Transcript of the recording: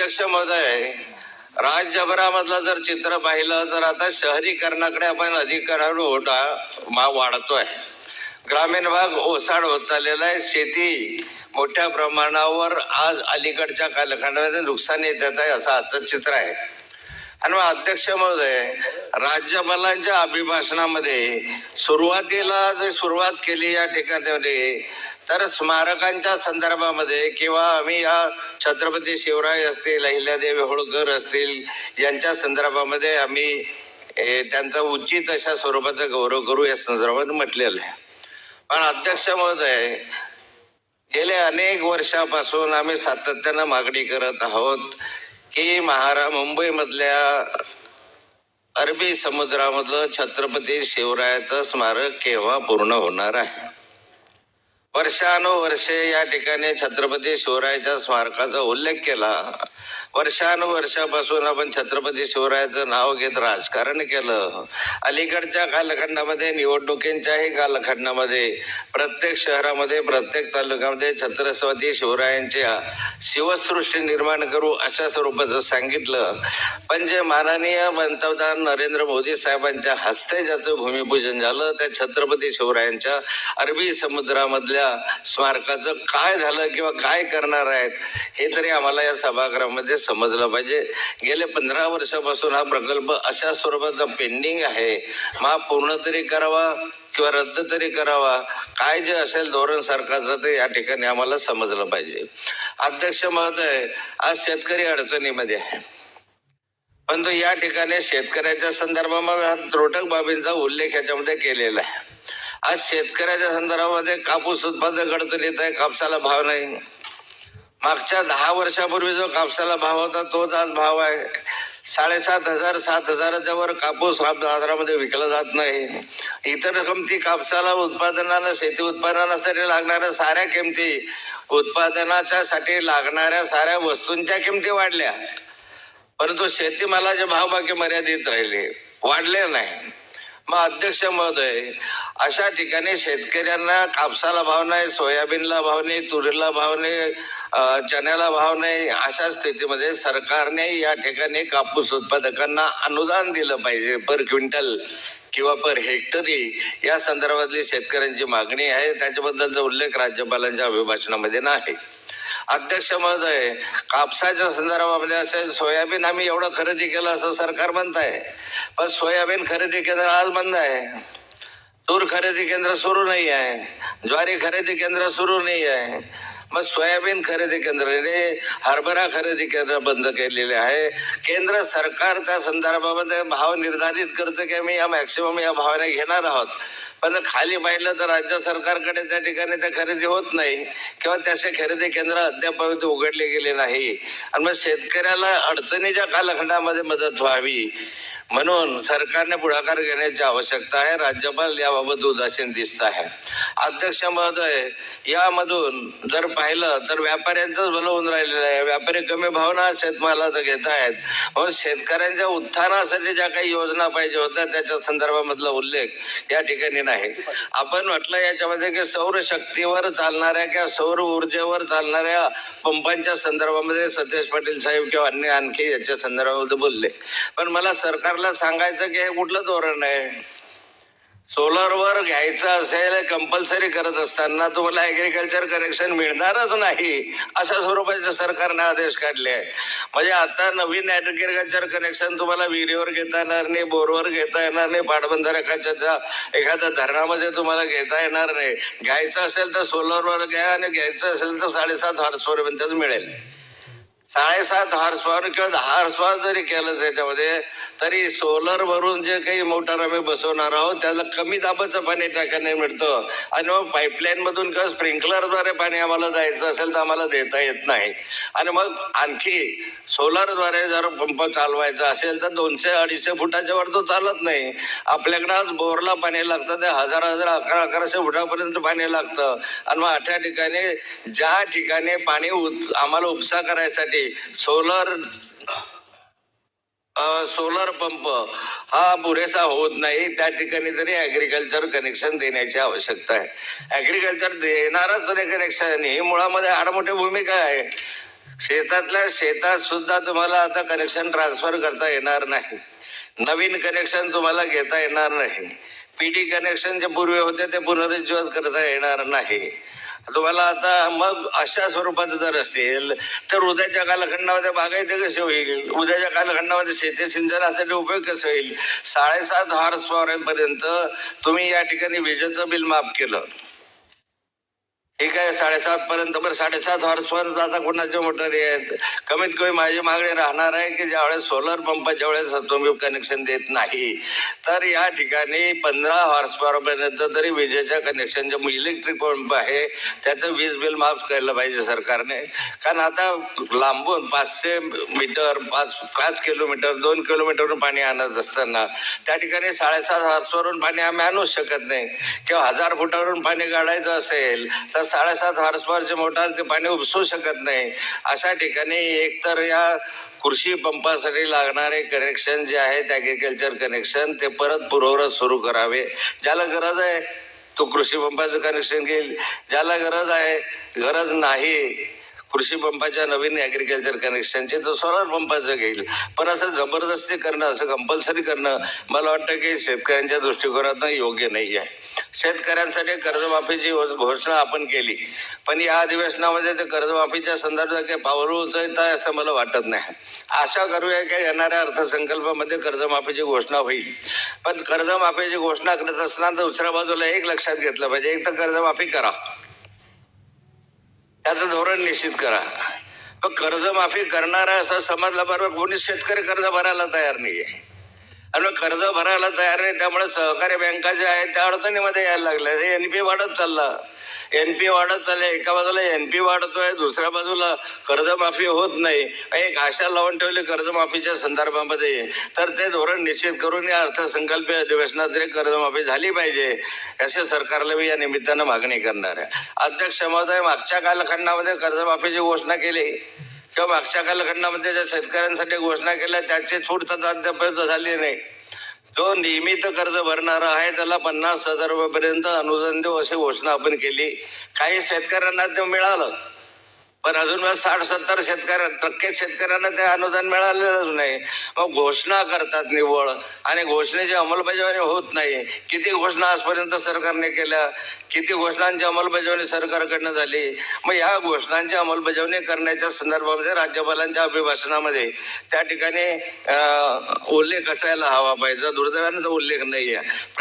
अध्यक्ष महोदय राज्यभरामधलं जर चित्र पाहिलं तर आता शहरीकरणाकडे आपण अधिकारावर ओढा मा वाढतोय. ग्रामीण भाग ओसाड होत चाललेला आहे. शेती मोठ्या प्रमाणावर आज अलीकडच्या कालखंडामध्ये नुकसान येत आहे असं आजचं चित्र आहे. आणि मग अध्यक्ष महोदय राज्यपालांच्या अभिभाषणामध्ये सुरुवातीला जे सुरुवात केली या ठिकाणी तर स्मारकांच्या संदर्भामध्ये किंवा आम्ही या छत्रपती शिवराय असतील अहिल्यादेवी होळकर असतील यांच्या संदर्भामध्ये आम्ही त्यांचा उचित अशा स्वरूपाचा गौरव करू या संदर्भात म्हटलेलं आहे. पण अध्यक्ष महोदय गेल्या अनेक वर्षापासून आम्ही सातत्यानं मागणी करत आहोत की महारा मुंबईमधल्या अरबी समुद्रामधलं छत्रपती शिवरायाचं स्मारक केव्हा पूर्ण होणार आहे? वर्षानुवर्षे या ठिकाणी छत्रपती शिवरायाच्या स्मारकाचा उल्लेख केला. वर्षानुवर्षापासून आपण छत्रपती शिवरायाचं नाव घेत राजकारण केलं. अलीकडच्या कालखंडामध्ये निवडणुकींच्याही कालखंडामध्ये प्रत्येक शहरामध्ये प्रत्येक तालुक्यामध्ये छत्रपती शिवरायांच्या शिवसृष्टी निर्माण करू अशा स्वरूपाचं सांगितलं. पण जे माननीय पंतप्रधान नरेंद्र मोदी साहेबांच्या हस्ते ज्याचं भूमिपूजन झालं त्या छत्रपती शिवरायांच्या अरबी समुद्रामधल्या स्मारकाचं काय झालं किंवा काय करणार आहेत हे तरी आम्हाला या सभागृहामध्ये समजलं पाहिजे. गेल्या पंधरा वर्षापासून हा प्रकल्प अशा स्वरूपाचा पेंडिंग आहे. मग हा पूर्ण तरी करावा किंवा रद्द तरी करावा? काय जे असेल धोरण सरकारचं ते या ठिकाणी आम्हाला समजलं पाहिजे. अध्यक्ष महोदय आज शेतकरी अडचणीमध्ये आहे. पण तो या ठिकाणी शेतकऱ्याच्या संदर्भामध्ये हा त्रोटक बाबींचा उल्लेख याच्यामध्ये केलेला आहे. आज शेतकऱ्याच्या संदर्भामध्ये कापूस उत्पादक अडचणीत आहे कापसाला भाव नाही. मागच्या दहा वर्षापूर्वी जो कापसाला भाव होता तोच आज भाव आहे. साडेसात हजार सात हजाराच्या वर कापूस हा बाजारामध्ये विकला जात नाही. इतर किमती कापसाला उत्पादनाला शेती उत्पादनासाठी लागणाऱ्या साऱ्या किमती उत्पादनाच्या साठी लागणाऱ्या साऱ्या वस्तूंच्या किमती वाढल्या. परंतु शेतीमालाचे भाव बाकी मर्यादित राहिले. वाढले नाही. मग अध्यक्ष महोदय अशा ठिकाणी शेतकऱ्यांना कापसाला भाव नाही सोयाबीनला भाव नाही तुरीला भाव नाही चण्याला भाव नाही अशा स्थितीमध्ये सरकारने या ठिकाणी कापूस उत्पादकांना अनुदान दिलं पाहिजे पर क्विंटल किंवा पर हेक्टरी. या संदर्भातली शेतकऱ्यांची मागणी आहे. त्याच्याबद्दलचा उल्लेख राज्यपालांच्या अभिभाषणामध्ये नाही. अध्यक्ष महोदय कापसाच्या संदर्भामध्ये असेल सोयाबीन आम्ही एवढं खरेदी केलं असं सरकार म्हणत आहे पण सोयाबीन खरेदी केंद्र आज बंद आहे. तूर खरेदी केंद्र सुरू नाही आहे ज्वारी खरेदी केंद्र सुरू नाही आहे मग सोयाबीन खरेदी केंद्राने हरभरा खरेदी केंद्र बंद केलेले आहे. केंद्र सरकार त्या संदर्भामध्ये भाव निर्धारित करतं की आम्ही या मॅक्सिमम या भावाने घेणार आहोत. पण खाली पाहिलं तर राज्य सरकारकडे त्या ठिकाणी ते खरेदी होत नाही किंवा त्याचे खरेदी केंद्र अद्याप उघडले गेले नाही. आणि मग शेतकऱ्याला अडचणीच्या कालखंडामध्ये मदत व्हावी. म्हणून सरकारने पुढाकार घेण्याची आवश्यकता आहे. राज्यपाल याबाबत उदासीन दिसत आहे. अध्यक्ष महोदय यामधून जर पाहिलं तर व्यापाऱ्यांचंच भलं होऊन राहिलेलं आहे. व्यापारी कमी भावना शेतमालाचा घेत आहेत. म्हणून शेतकऱ्यांच्या उत्थानासाठी ज्या काही योजना पाहिजे होत्या त्याच्या संदर्भामधला उल्लेख या ठिकाणी नाही. आपण म्हटलं याच्यामध्ये की सौर शक्तीवर चालणाऱ्या किंवा सौर ऊर्जेवर चालणाऱ्या पंपांच्या संदर्भामध्ये सतेज पाटील साहेब किंवा अन्य आणखी याच्या संदर्भामध्ये बोलले. पण मला सरकार सरकारला सांगायचं की हे कुठलं धोरण आहे? सोलरवर घ्यायचं असेल कंपल्सरी करत असताना तुम्हाला ऍग्रिकल्चर कनेक्शन मिळणारच नाही अशा स्वरूपाचे सरकारने आदेश काढले आहे. म्हणजे आता नवीन ॲग्रिकल्चर कनेक्शन तुम्हाला विहिरीवर घेता येणार नाही बोरवर घेता येणार नाही पाटबंधाऱ्याच्या एखाद्या धरणामध्ये तुम्हाला घेता येणार नाही. घ्यायचं असेल तर सोलरवर घ्या आणि घ्यायचं असेल तर साडेसात हॉर्स पर्यंतच मिळेल. साडेसात हॉर्स पॉवर किंवा दहा हॉर्स पॉवर जरी केलं त्याच्यामध्ये तरी सोलर भरून जे काही मोटर आम्ही बसवणार आहोत त्याला कमी दाबाचं पाणी टाकायला मिळतं. आणि मग पाईपलाईन मधून किंवा स्प्रिंकलरद्वारे पाणी आम्हाला जायचं असेल तर आम्हाला देता येत नाही. आणि मग आणखी सोलरद्वारे जर पंप चालवायचा असेल तर दोनशे अडीचशे फुटाच्या वर तो चालत नाही. आपल्याकडं आज बोरला पाणी लागतं ते हजार हजार अकरा अकराशे फुटापर्यंत पाणी लागतं. आणि मग अठ्या ठिकाणी ज्या ठिकाणी पाणी उत- आम्हाला उपसा करायसाठी सोलर सोलर पंप हा पुरेसा होत नाही. त्या ठिकाणी तरी ऍग्रिकल्चर कनेक्शन देण्याची आवश्यकता आहे. ॲग्रिकल्चर देणारच नाही कनेक्शन ही मुळामध्ये आडमोठी भूमिका आहे. शेतातल्या शेतात सुद्धा तुम्हाला आता कनेक्शन ट्रान्सफर करता येणार नाही. नवीन कनेक्शन तुम्हाला घेता येणार नाही. पीडी कनेक्शन जे पूर्वी होते ते पुनरुज्जीवन करता येणार नाही. तुम्हाला आता मग अशा स्वरूपाचं जर असेल तर उद्याच्या कालखंडामध्ये बागायती कसे होईल? उद्याच्या कालखंडामध्ये शेती सिंचनासाठी उपयोग कसा होईल? साडेसात हॉर्स पॉवरपर्यंत तुम्ही या ठिकाणी विजेचं बिल माफ केलं. ठीक आहे साडेसात पर्यंत बरं साडेसात हॉर्स पर्यंत आता कोणाचे मोटर आहेत कमीत कमी माझी मागणी राहणार आहे की ज्यावेळेस सोलर पंप ज्यावेळेस तुम्ही कनेक्शन देत नाही. तर या ठिकाणी पंधरा हॉर्स पर्यंत तरी विजेच्या कनेक्शन जे इलेक्ट्रिक पंप आहे त्याचं वीज बिल माफ केलं पाहिजे सरकारने. कारण आता लांबून पाचशे मीटर पाच पाच किलोमीटर दोन किलोमीटरवरून पाणी आणत असताना त्या ठिकाणी साडेसात हॉर्सवरून पाणी आम्ही आणूच शकत नाही. किंवा हजार फुटावरून पाणी काढायचं असेल तर साडेसात हॉर्सपॉवरचे मोटार ते पाणी उपसू शकत नाही. अशा ठिकाणी एकतर या कृषी पंपासाठी लागणारे कनेक्शन जे आहेत ॲग्रिकल्चर कनेक्शन ते परत पूर्ववत सुरू करावे. ज्याला गरज आहे तो कृषी पंपाचं कनेक्शन घेईल. ज्याला गरज आहे गरज नाही कृषी पंपाच्या नवीन ॲग्रिकल्चर कनेक्शनचे तो सोलार पंपाचं घेईल. पण असं जबरदस्ती करणं असं कंपल्सरी करणं मला वाटतं की शेतकऱ्यांच्या दृष्टिकोनातून योग्य नाही आहे शेतकऱ्यांसाठी कर्जमाफीची घोषणा आपण केली. पण या अधिवेशनामध्ये ते कर्जमाफीच्या संदर्भात काही पावलं उचलत आहे असं मला वाटत नाही. आशा करूया की येणाऱ्या अर्थसंकल्पामध्ये कर्जमाफीची घोषणा होईल. पण कर्जमाफीची घोषणा करत असताना दुसऱ्या बाजूला एक लक्षात घेतलं पाहिजे. एक तर कर्जमाफी करा. त्याचं धोरण निश्चित करा. मग कर्जमाफी करणारा असं समजलं बरोबर कोणीच शेतकरी कर्ज भरायला तयार नाही आहे आणि मग कर्ज भरायला तयार नाही त्यामुळे सहकारी बँका ज्या आहेत त्या अडचणीमध्ये यायला लागल्या एन पी वाढत चालला. एनपी वाढत चालले एका बाजूला एनपी वाढतोय दुसऱ्या बाजूला कर्जमाफी होत नाही. एक आशा लावून ठेवली कर्जमाफीच्या संदर्भामध्ये. तर ते धोरण निश्चित करून या अर्थसंकल्पीय अधिवेशनात तरी कर्जमाफी झाली पाहिजे असे सरकारला मी या निमित्तानं मागणी करणार आहे. अध्यक्ष महोदय मागच्या कालखंडामध्ये कर्जमाफीची घोषणा केली. किंवा मागच्या कालखंडामध्ये ज्या शेतकऱ्यांसाठी घोषणा केल्या त्याची पूर्तता अद्याप झाली नाही. जो नियमित कर्ज भरणारा आहे त्याला पन्नास हजार रुपयापर्यंत अनुदान देऊ अशी घोषणा आपण केली. काही शेतकऱ्यांना ते मिळालं. पण अजून साठ सत्तर शेतकऱ्या टक्के शेतकऱ्यांना ते अनुदान मिळालेलंच नाही. मग घोषणा करतात निव्वळ आणि घोषणेची अंमलबजावणी होत नाही. किती घोषणा आजपर्यंत सरकारने केल्या? किती घोषणांची अंमलबजावणी सरकारकडनं झाली? मग या घोषणांची अंमलबजावणी करण्याच्या संदर्भामध्ये राज्यपालांच्या अभिभाषणामध्ये त्या ठिकाणी उल्लेख असायला हवा पाहिजे. दुर्दैवाने तो उल्लेख नाही आहे